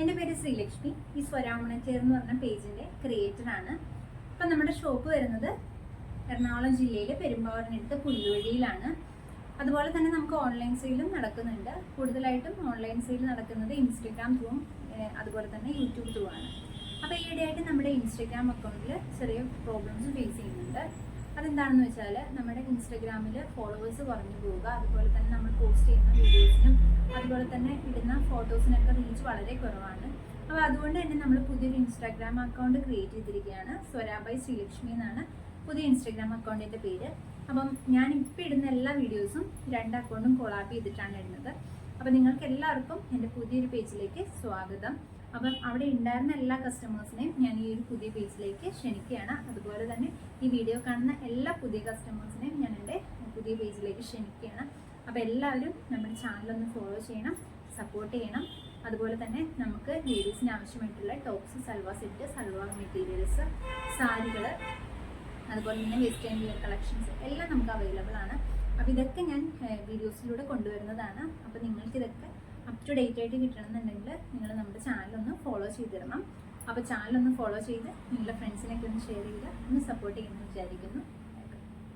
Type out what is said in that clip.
എന്റെ പേര് ശ്രീലക്ഷ്മി. ഈ സ്വരാമണച്ചേർ എന്ന് പറഞ്ഞ പേജിന്റെ ക്രിയേറ്ററാണ് അപ്പം നമ്മുടെ ഷോപ്പ് വരുന്നത് എറണാകുളം ജില്ലയിലെ പെരുമ്പാവൂരിനടുത്ത് പുല്ലുവഴിയിലാണ് അതുപോലെ തന്നെ നമുക്ക് ഓൺലൈൻ സെയിലും നടക്കുന്നുണ്ട്. കൂടുതലായിട്ടും ഓൺലൈൻ സെയിൽ നടക്കുന്നത് ഇൻസ്റ്റഗ്രാം ത്രൂവും അതുപോലെ തന്നെ യൂട്യൂബ് ത്രൂ ആണ്. അപ്പോൾ ഈയിടെയായിട്ട് നമ്മുടെ ഇൻസ്റ്റഗ്രാം അക്കൗണ്ടിൽ ചെറിയ പ്രോബ്ലംസ് ഫേസ് ചെയ്യുന്നുണ്ട്. അതെന്താണെന്ന് വെച്ചാൽ നമ്മുടെ ഇൻസ്റ്റഗ്രാമിൽ ഫോളോവേഴ്സ് കുറഞ്ഞു പോവുക അതുപോലെ തന്നെ നമ്മൾ പോസ്റ്റ് ചെയ്യുന്ന അതുപോലെ തന്നെ ഇടുന്ന ഫോട്ടോസിനൊക്കെ റീച്ച് വളരെ കുറവാണ്. അപ്പോൾ അതുകൊണ്ട് തന്നെ നമ്മൾ പുതിയൊരു ഇൻസ്റ്റാഗ്രാം അക്കൗണ്ട് ക്രിയേറ്റ് ചെയ്തിരിക്കുകയാണ്. സ്വരാബായ് ശ്രീലക്ഷ്മി എന്നാണ് പുതിയ ഇൻസ്റ്റാഗ്രാം അക്കൗണ്ടിന്റെ പേര്. അപ്പം ഞാൻ ഇപ്പോൾ ഇടുന്ന എല്ലാ വീഡിയോസും രണ്ട് അക്കൗണ്ടും കൊളാബ് ചെയ്തിട്ടാണ് ഇടുന്നത്. അപ്പം നിങ്ങൾക്ക് എല്ലാവർക്കും എന്റെ പുതിയൊരു പേജിലേക്ക് സ്വാഗതം. അപ്പം അവിടെ ഉണ്ടായിരുന്ന എല്ലാ കസ്റ്റമേഴ്സിനെയും ഞാൻ ഈ ഒരു പുതിയ പേജിലേക്ക് ക്ഷണിക്കുകയാണ്. അതുപോലെ തന്നെ ഈ വീഡിയോ കാണുന്ന എല്ലാ പുതിയ കസ്റ്റമേഴ്സിനെയും ഞാൻ എന്റെ പുതിയ പേജിലേക്ക് ക്ഷണിക്കുകയാണ്. അപ്പോൾ എല്ലാവരും നമ്മുടെ ചാനൽ ഒന്ന് ഫോളോ ചെയ്യണം സപ്പോർട്ട് ചെയ്യണം. അതുപോലെ തന്നെ നമുക്ക് ലേഡീസിന് ആവശ്യമായിട്ടുള്ള tops salwar set salwar materials സാരികൾ അതുപോലെ തന്നെ വെസ്റ്റേൺ വിയർ കളക്ഷൻസ് എല്ലാം നമുക്ക് അവൈലബിൾ ആണ്. അപ്പോൾ ഇതൊക്കെ ഞാൻ വീഡിയോസിലൂടെ കൊണ്ടുവരുന്നതാണ്. അപ്പോൾ നിങ്ങൾക്ക് ഇതൊക്കെ അപ് ടു ഡേറ്റ് ആയിട്ട് കിട്ടണമെന്നുണ്ടെങ്കിൽ നിങ്ങൾ നമ്മുടെ ചാനൽ ഒന്ന് ഫോളോ ചെയ്തിടണം അപ്പോൾ ഒന്ന് ഫോളോ ചെയ്ത് നിങ്ങളുടെ ഫ്രണ്ട്സിനൊക്കെ ഒന്ന് ഷെയർ ചെയ്യുക. ഒന്ന് സപ്പോർട്ട് ചെയ്യുമെന്ന് വിചാരിക്കുന്നു.